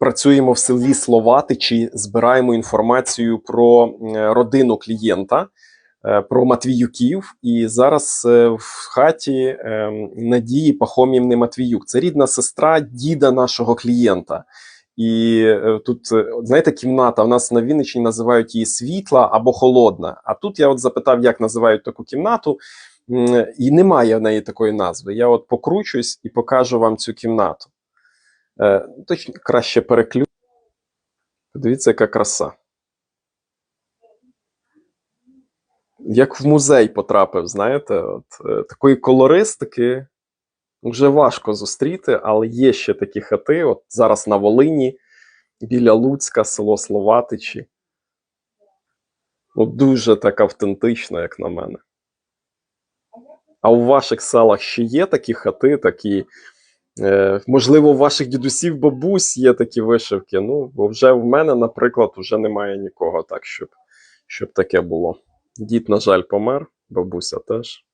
працюємо в селі Словатичі, збираємо інформацію про е, родину клієнта, е, про Матвіюків. І зараз е, в хаті Надії Пахомівни Матвіюк. Це рідна сестра діда нашого клієнта. І тут, знаєте, кімната у нас на Вінниччині називають її світла або холодна. А тут я от запитав, як називають таку кімнату, і немає в неї такої назви. Я от покручусь і покажу вам цю кімнату. Е, точно краще переклю. Подивіться, яка краса. Як в музей потрапив, знаєте, от, е, такої колористики вже важко зустріти, але є ще такі хати. От зараз на Волині, біля Луцька, село Словатичі. Ну, дуже так автентично, як на мене. А у ваших селах ще є такі хати, такі. Е, можливо, у ваших дідусів, бабусь є такі вишивки. Ну, бо вже в мене, наприклад, вже немає нікого так, щоб, щоб таке було. Дід, на жаль, помер, бабуся теж.